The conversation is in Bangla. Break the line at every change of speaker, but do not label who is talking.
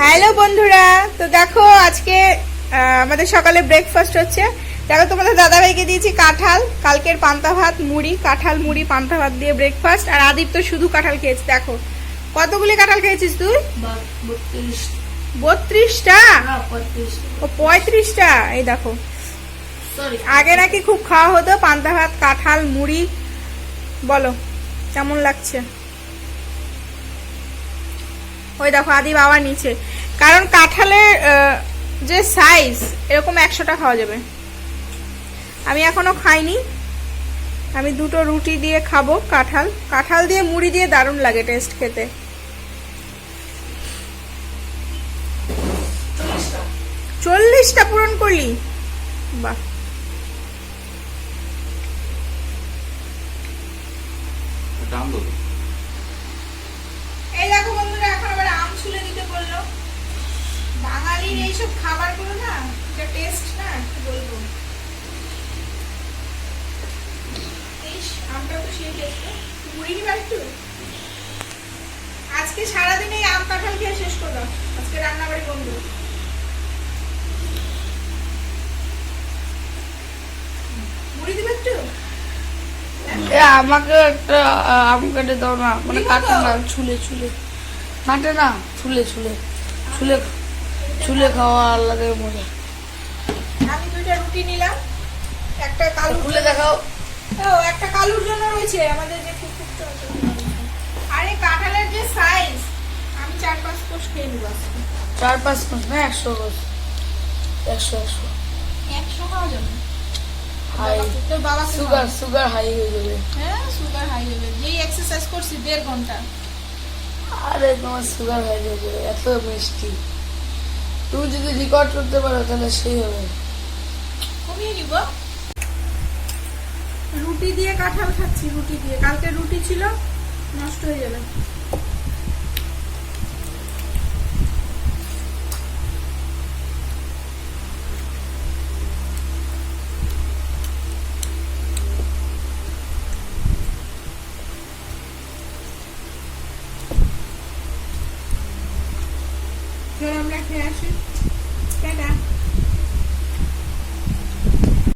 হ্যালো বন্ধুরা, তো দেখো আজকে আমাদের সকালে ব্রেকফাস্ট হচ্ছে। দেখো তোমাদের দাদাভাইকে দিয়েছি কাঁঠাল, কালকের পান্তা ভাত, মুড়ি, কাঁঠাল, মুড়ি, পান্তা ভাত দিয়ে ব্রেকফাস্ট আর আদিপ তো শুধু কাঁঠাল খেয়েছে, দেখো। কতগুলি কাঁঠাল খেয়েছিস তুই? বত্রিশটা? ও, পঁয়ত্রিশটা? এই দেখো। আগে নাকি খুব খাওয়া হতো, পান্তা ভাত, কাঁঠাল, মুড়ি। বলো, কেমন লাগছে? ওই দেখো আদি বাবা নিচে। কারণ কাঁঠালের যে সাইজ এরকম একশোটা খাওয়া যাবে। আমি এখনও খাইনি। আমি দুটো রুটি দিয়ে খাব কাঁঠাল। কাঁঠাল দিয়ে মুড়ি দিয়ে দারুণ লাগে টেস্ট খেতে। চল্লিশটা পূরণ করলি? বাহ দেখো বন্ধুরা এখন আবার আম ছুলে দিতে বলল বাঙালির এইসব খাবারগুলো না যা টেস্ট না কি বলব? আমটা তো সেই টেস্ট মুড়ি নিবা একটু? আজকে সারাদিন এই আম কাঁঠাল খেয়ে শেষ করলাম। আজকে রান্নাবাড়ি বন্ধ। মুড়ি দিবে একটু?
আমাকে একটা আম কেটে দাও না। মানে কাটে না ছুলে ছুলে। কাটে না ছুলে ছুলে ছুলে। ছুলে খাওয়া আলাদা মজা।
আমি দুইটা রুটি নিলাম একটা কালু
খুলে দেখাও।
ও একটা কালুর জন্য রয়েছে আমাদের যে কুকুরটা। আরে কাঁঠালের যে সাইজ আমি চার পাঁচ কোষ খেয়ে নিব
চার পাঁচ মাস না একশো মাস একশো একশো।
একশো খাওয়া যাবে।
সুগার সুগার হাই হয়ে যাবে।
হ্যাঁ সুগার হাই যাবে। যেই এক্সারসাইজ করছি দেড় ঘণ্টা।
আরে তোমার সুগার হাই হয়ে যাবে এত মিষ্টি। তুমি যদি রেকর্ড করতে পারো তাহলে সেই হবে।
কমিয়ে নিব রুটি দিয়ে কাঁঠাল খাচ্ছি রুটি দিয়ে। কালকে রুটি ছিল নষ্ট হয়ে যাবে। আমরা খেয়ে আসি।